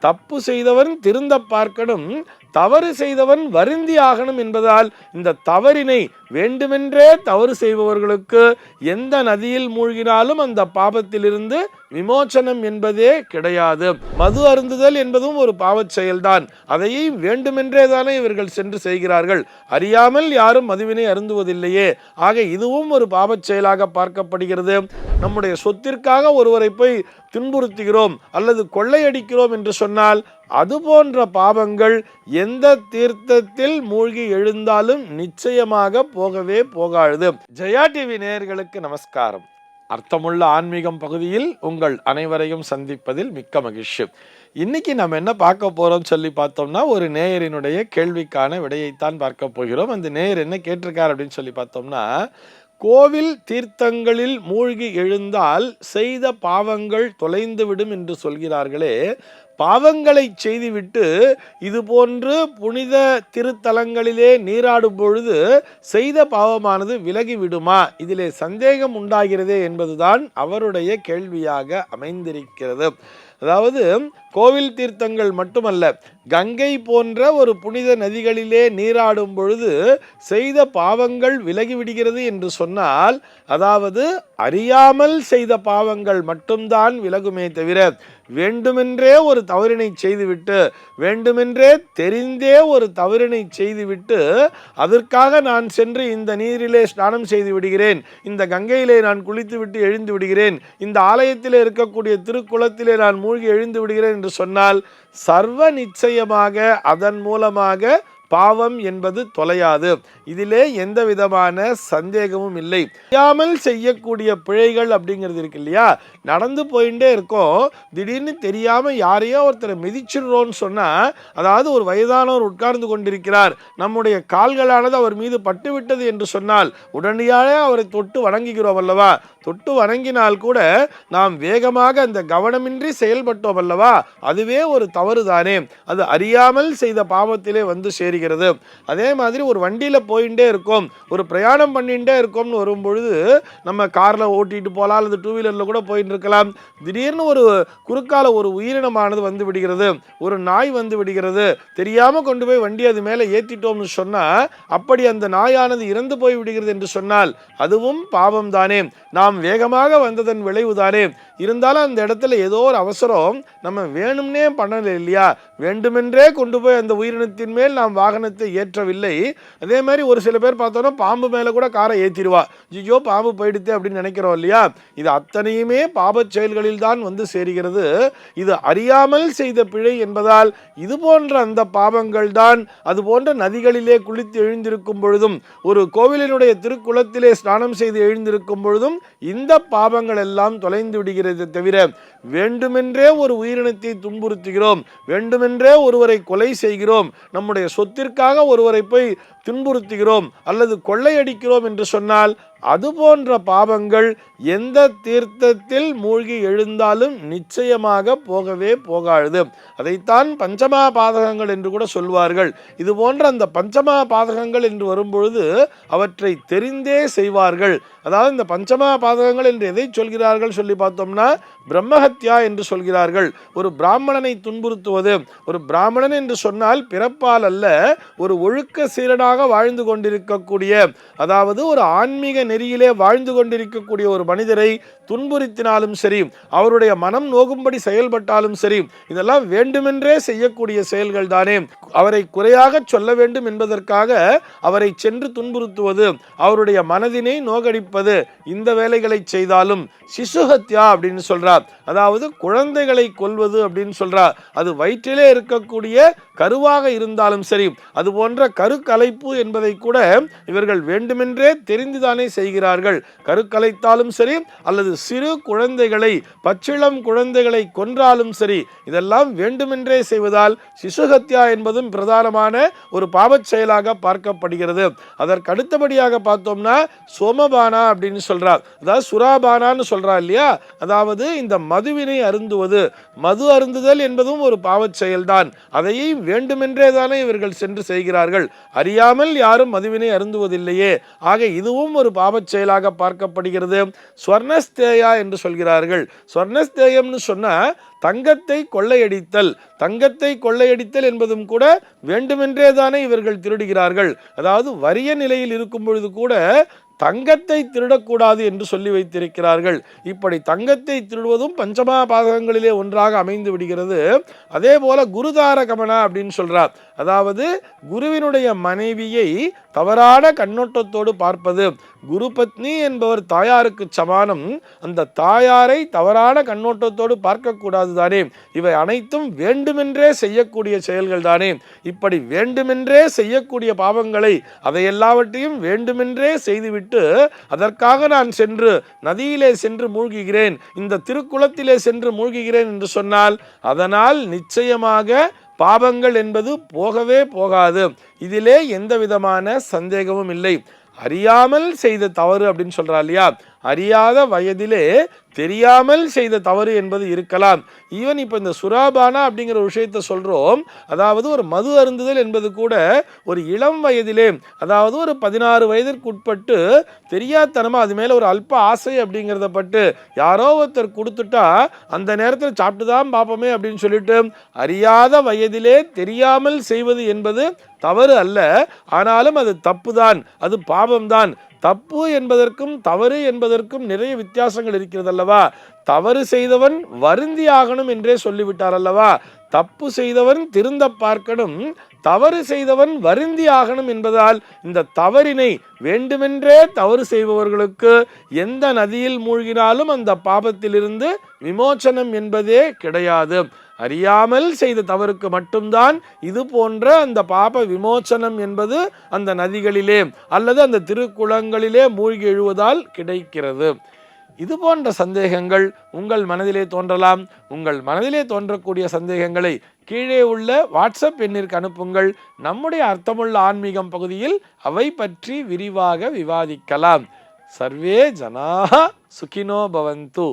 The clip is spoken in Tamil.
தப்பு செய்தவன் திருந்த பார்க்கணும். தவறு செய்தவன் வருந்தி ஆகணும் என்பதால் இந்த தவறினை வேண்டுமென்றே தவறு செய்பவர்களுக்கு எந்த நதியில் மூழ்கினாலும் அந்த பாபத்திலிருந்து விமோச்சனம் என்பதே கிடையாது. மது அருந்துதல் என்பதும் ஒரு பாவச் செயல்தான். அதையே வேண்டுமென்றே தானே இவர்கள் சென்று செய்கிறார்கள். அறியாமல் யாரும் மதுவினை அருந்துவதில்லையே. ஆக இதுவும் ஒரு பாவச் செயலாக பார்க்கப்படுகிறது. நம்முடைய சொத்திற்காக ஒருவரை போய் துன்புறுத்துகிறோம் அல்லது கொள்ளையடிக்கிறோம் என்று சொன்னால் அது போன்ற பாவங்கள் எந்த தீர்த்தத்தில் மூழ்கி எழுந்தாலும் நிச்சயமாக போகவே போகாது. ஜெயா டிவி நேயர்களுக்கு நமஸ்காரம். அர்த்தமுள்ள ஆன்மீகம் பகுதியில் உங்கள் அனைவரையும் சந்திப்பதில் மிக்க மகிழ்ச்சி. இன்னைக்கு நம்ம என்ன பார்க்க போறோம் சொல்லி பார்த்தோம்னா ஒரு நேயரினுடைய கேள்விக்கான விடையைத்தான் பார்க்க போகிறோம். அந்த நேயர் என்ன கேட்டிருக்கார் அப்படின்னு சொல்லி பார்த்தோம்னா கோவில் தீர்த்தங்களில் மூழ்கி எழுந்தால் செய்த பாவங்கள் தொலைந்துவிடும் என்று சொல்கிறார்களே. பாவங்களை செய்துவிட்டு இது போன்று புனித திருத்தலங்களிலே நீராடும் பொழுது செய்த பாவமானது விலகி விடுமா இதிலே சந்தேகம் உண்டாகிறதே என்பதுதான் அவருடைய கேள்வியாக அமைந்திருக்கிறது. அதாவது கோவில் தீர்த்தங்கள் மட்டுமல்ல கங்கை போன்ற ஒரு புனித நதிகளிலே நீராடும் பொழுது செய்த பாவங்கள் விலகிவிடுகிறது என்று சொன்னால் அதாவது அறியாமல் செய்த பாவங்கள் மட்டும்தான் விலகுமே தவிர வேண்டுமென்றே ஒரு தவறினை செய்துவிட்டு வேண்டுமென்றே தெரிந்தே ஒரு தவறினை செய்துவிட்டு அதற்காக நான் சென்று இந்த நீரிலே ஸ்நானம் செய்து விடுகிறேன் இந்த கங்கையிலே நான் குளித்துவிட்டு எழுந்து விடுகிறேன் இந்த ஆலயத்திலே இருக்கக்கூடிய திருக்குளத்திலே நான் மூழ்கி எழுந்து விடுகிறேன் என்று சொன்னால் சர்வ நிச்சயமாக அதன் மூலமாக பாவம் என்பது தொலையாது. இதிலே எந்த விதமான சந்தேகமும் இல்லை. தெரியாமல் செய்யக்கூடிய பிழைகள் அப்படிங்கிறது இருக்கு இல்லையா? நடந்து போயிட்டே இருக்கோம். திடீர்னு தெரியாம யாரையோ ஒருத்தரை மிதிச்சிடுறோம்னு சொன்னா அதாவது ஒரு வயதானவர் உட்கார்ந்து கொண்டிருக்கிறார். நம்முடைய கால்களானது அவர் மீது பட்டு விட்டது என்று சொன்னால் உடனடியாக அவரை தொட்டு வணங்குகிறோம் அல்லவா? தொட்டு வணங்கினால் கூட நாம் வேகமாக அந்த கவனமின்றி செயல்பட்டோம் அல்லவா? அதுவே ஒரு தவறு தானே அது அறியாமல் செய்த பாவத்திலே வந்து சேருகிறது அதே மாதிரி ஒரு வண்டியில் போயிட்டே இருக்கோம். ஒரு பிரயாணம் பண்ணிகிட்டே இருக்கோம்னு வரும்பொழுது நம்ம காரில் ஓட்டிட்டு போகலாம் அல்லது டூ வீலரில் கூட போயிட்டு இருக்கலாம் திடீர்னு ஒரு குறுக்கால ஒரு உயிரினமானது வந்து விடுகிறது. ஒரு நாய் வந்து விடுகிறது. தெரியாமல் கொண்டு போய் வண்டி அது மேலே ஏற்றிட்டோம்னு சொன்னால் அப்படி அந்த நாயானது இறந்து போய் விடுகிறது என்று சொன்னால் அதுவும் பாவம் தானே. நாம் வேகமாக வந்ததன் விளைவு தானே. இருந்தாலும் அந்த இடத்துல ஏதோ ஒரு அவசரம் நம்ம வேணும்னே பண்ணலை இல்லையா? வேண்டுமென்றே கொண்டு போய் அந்த உயிரினத்தின் மேல் நாம் வாகனத்தை ஏற்றவில்லை. அதே மாதிரி ஒரு சில பேர் பார்த்தோன்னா பாம்பு மேலே கூட காரை ஏற்றிடுவா ஐயோ பாம்பு போயிடுத்து அப்படின்னு நினைக்கிறோம் இல்லையா? இது அத்தனையுமே பாபச் செயல்களில் தான் வந்து சேருகிறது. இது அறியாமல் செய்த பிழை என்பதால் இது போன்ற அந்த பாவங்கள் தான் அது போன்ற நதிகளிலே குளித்து எழுந்திருக்கும் பொழுதும் ஒரு கோவிலினுடைய திருக்குளத்திலே ஸ்நானம் செய்து எழுந்திருக்கும் பொழுதும் இந்த பாவங்கள் எல்லாம் தொலைந்து விடுகிறது தவிர வேண்டுமென்றே ஒரு உயிரினத்தை துன்புறுத்துகிறோம். வேண்டுமென்றே ஒருவரை கொலை செய்கிறோம். நம்முடைய சொத்து சொத்திற்காக ஒருவரை போய் துன்புறுத்துகிறோம் அல்லது கொள்ளையடிக்கிறோம் என்று சொன்னால் அது போன்ற பாவங்கள் எந்த தீர்த்தத்தில் மூழ்கி எழுந்தாலும் நிச்சயமாக போகவே போகாது. அதைத்தான் பஞ்சமா பாதகங்கள் என்று கூட சொல்வார்கள். இது போன்ற அந்த பஞ்சமா பாதகங்கள் என்று வரும்பொழுது அவற்றை தெரிந்தே செய்வார்கள். அதாவது இந்த பஞ்சமா பாதகங்கள் என்று எதை சொல்கிறார்கள் சொல்லி பார்த்தோம்னா பிரம்மஹத்யா என்று சொல்கிறார்கள். ஒரு பிராமணனை துன்புறுத்துவது. ஒரு பிராமணன் என்று சொன்னால் பிறப்பால் அல்ல ஒரு ஒழுக்க சீரனாக வாழ்ந்து கொண்டிருக்கக்கூடிய அதாவது ஒரு ஆன்மீக நெறியிலே வாழ்ந்து கொண்டிருக்கக்கூடிய ஒரு மனிதரை துன்புறுத்தினாலும் சரி அவருடைய மனம் நோகும்படி செயல்பட்டாலும் சரி இதெல்லாம் வேண்டுமென்றே செய்யக்கூடிய செயல்கள் தானே. அவரை குறையாக சொல்ல வேண்டும் என்பதற்காக அவரை சென்று துன்புறுத்துவது அவருடைய மனதினை நோகடிப்பது இந்த வேலைகளை செய்தாலும் சிசுஹத்யா அப்படின்னு சொல்றார். அதாவது குழந்தைகளை கொல்வது அப்படின்னு சொல்றார். அது வயிற்றிலே இருக்கக்கூடிய கருவாக இருந்தாலும் சரி அது போன்ற கருக்கலைப்பு என்பதை கூட இவர்கள் வேண்டுமென்றே தெரிந்துதானே செய்கிறார்கள். கருக்கலைத்தாலும் சரி அல்லது சிறு குழந்தைகளை பச்சிளம் குழந்தைகளை கொன்றாலும் சரி இதெல்லாம் வேண்டுமென்றே செய்வதால் சிசுஹத்யா என்பதும் பிரதானமான ஒரு பாவச் செயலாக பார்க்கப்படுகிறது. அதற்கு அடுத்தபடியாக பார்த்தோம்னா சோமபானா அப்படின்னு சொல்றார். அதாவது சுராபானான்னு சொல்றா இல்லையா? அதாவது இந்த மதுவினை அருந்துவது. மது அருந்துதல் என்பதும் ஒரு பாவச் செயல்தான். அதையே வேண்டுமென்றே தானே இவர்கள் சென்று செய்கிறார்கள். அறியாமல் யாரும் மதுவினை அருந்துவதில்லையே. ஆக இதுவும் ஒரு பாவ பாவச் செயலாக பார்க்கப்படுகிறது. ஸ்வர்ணஸ்தேயா என்று சொல்கிறார்கள். ஸ்வர்ணஸ்தேயம்னு சொன்னால் தங்கத்தை கொள்ளையடித்தல். தங்கத்தை கொள்ளையடித்தல் என்பதும் கூட வேண்டுமென்றே தானே இவர்கள் திருடுகிறார்கள். அதாவது வறிய நிலையில் இருக்கும் பொழுது கூட தங்கத்தை திருடக்கூடாது என்று சொல்லி வைத்திருக்கிறார்கள். இப்படி தங்கத்தை திருடுவதும் பஞ்சமா பாதகங்களிலே ஒன்றாக அமைந்து விடுகிறது. அதே போல குருதார கமனா அப்படின்னு சொல்றார். அதாவது குருவினுடைய மனைவியை தவறான கண்ணோட்டத்தோடு பார்ப்பது. குரு பத்னி என்பவர் தாயாருக்கு சமானம். அந்த தாயாரை தவறான கண்ணோட்டத்தோடு பார்க்கக்கூடாது தானே இவை அனைத்தும் வேண்டுமென்றே செய்யக்கூடிய செயல்கள் தானே இப்படி வேண்டுமென்றே செய்யக்கூடிய பாவங்களை அதை எல்லாவற்றையும் வேண்டுமென்றே செய்துவிட்டு அதற்காக நான் சென்று நதியிலே சென்று மூழ்குகிறேன் இந்த திருக்குளத்திலே சென்று மூழ்குகிறேன் என்று சொன்னால் அதனால் நிச்சயமாக பாவங்கள் என்பது போகவே போகாது. இதிலே எந்த விதமான சந்தேகமும் இல்லை. அறியாமல் செய்த தவறு அப்படின்னு சொல்கிறா இல்லையா? அறியாத வயதிலே தெரியாமல் செய்த தவறு என்பது இருக்கலாம். ஈவன் இப்போ இந்த சுராபானா அப்படிங்கிற விஷயத்தை விஷயத்த சொல்கிறோம் அதாவது ஒரு மது அருந்துதல் என்பது கூட ஒரு இளம் வயதிலே அதாவது ஒரு பதினாறு வயதிற்குட்பட்டு தெரியாதனமாக அது மேலே ஒரு அல்ப ஆசை அப்படிங்கிறத பட்டு யாரோ ஒருத்தர் கொடுத்துட்டா அந்த நேரத்தில் சாப்பிட்டு தான் பார்ப்போமே அப்படின்னு சொல்லிட்டு அறியாத வயதிலே தெரியாமல் செய்வது என்பது தவறு அல்ல. ஆனாலும் அது தப்பு தான் அது பாவம்தான். தப்பு என்பதற்கும் தவறு என்பதற்கும் நிறைய வித்தியாசங்கள் இருக்கிறது அல்லவா தவறு செய்தவன் வருந்தி ஆகணும் என்றே சொல்லிவிட்டார் அல்லவா தப்பு செய்தவன் திருந்த பார்க்கணும் தவறு செய்தவன் வருந்தி ஆகணும் என்பதால் இந்த தவறினை வேண்டுமென்றே தவறு செய்பவர்களுக்கு எந்த நதியில் மூழ்கினாலும் அந்த பாபத்திலிருந்து விமோச்சனம் என்பதே கிடையாது. அறியாமல் செய்த தவறுக்கு மட்டும்தான் இது போன்ற அந்த பாப விமோச்சனம் என்பது அந்த நதிகளிலே அல்லது அந்த திருக்குளங்களிலே மூழ்கி எழுவதால் கிடைக்கிறது. இது போன்ற சந்தேகங்கள் உங்கள் மனதிலே தோன்றலாம். உங்கள் மனதிலே தோன்றக்கூடிய சந்தேகங்களை கீழே உள்ள வாட்ஸ்அப் எண்ணிற்கு அனுப்புங்கள். நம்முடைய அர்த்தமுள்ள ஆன்மீகம் பகுதியில் அவை பற்றி விரிவாக விவாதிக்கலாம். சர்வே ஜனாக சுகினோ பவந்து.